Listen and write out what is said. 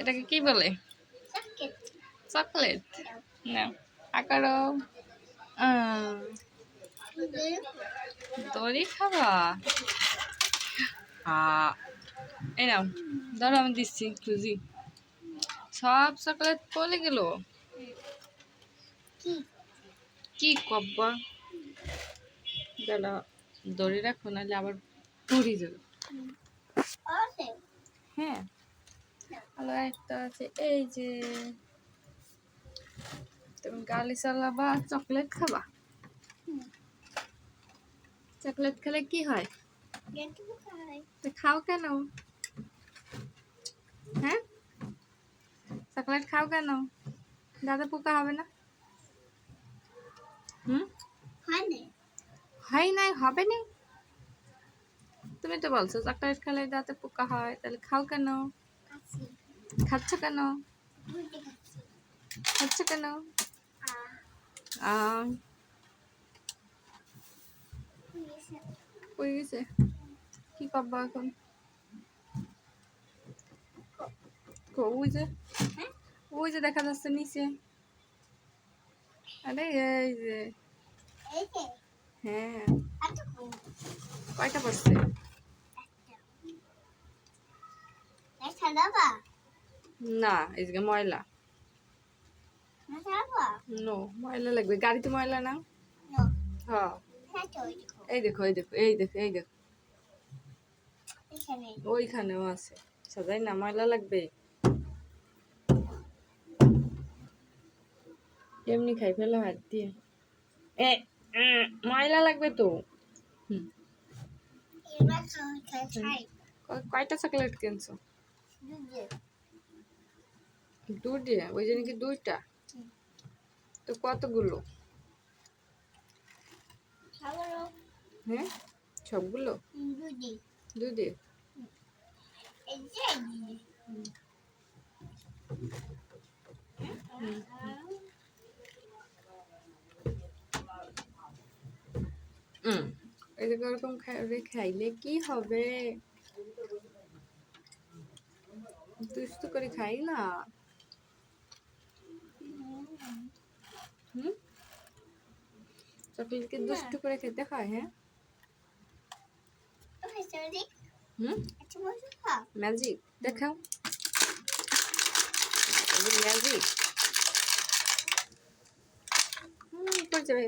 এটাকে কি বলে? চকলেট। না আকারো দড়ি খাবা? এই নাও ধরো আমি দিচ্ছি খুঁজি। সব চকলেট পড়ে গেল। কি? কব্বা? দাদা দড়ি রাখো নাহলে আবার পড়ে যাবে। হ্যাঁ। আলো একটা আছে এই যে। তুমি গালি চালাবা চকলেট খাবা? চকলেট খেলে কি হয়? তো খাও কেন? হ্যাঁ? চকলেট খাও কেন? দাদা পোকা হবে না? হুম? হয় নাই। হবে না? তুমি তো বলছো চকলেট খেলে দাঁতে পোকা হয় তাহলে খাও কেন? খাচ্ছ কেন? খাচ্ছ কেন? কই গেছে। কি করব এখন? ওই যে ওই যে দেখা যাচ্ছে নিচে। আরে, এই যে। হ্যাঁ। কয়টা পড়ছে না এই ময়লা। নো ময়লা লাগবে। গাড়িতে ময়লা না হ্যাঁ। এই দেখো এই দেখো এই দেখো এই দেখো। ওইখানেও আছে। সাজাই না ময়লা লাগবে। এমনি খাই ফেলো হাত দিয়ে। এ ময়লা লাগবে তো। হুম। কয়টা চকলেট কিনছো? দুটি ওই জন্য কি দুইটা? তো কতগুলো? হ্যাঁ? সবগুলো? দুধে খাই- খাইলে কি হবে? দুষ্টু করে খাই না হুম চকলেটকে দুষ্টু করে খেতে হয় হ্যাঁ হুম ম্যাজিক দেখাও ম্যাজিক হুম করে যাবে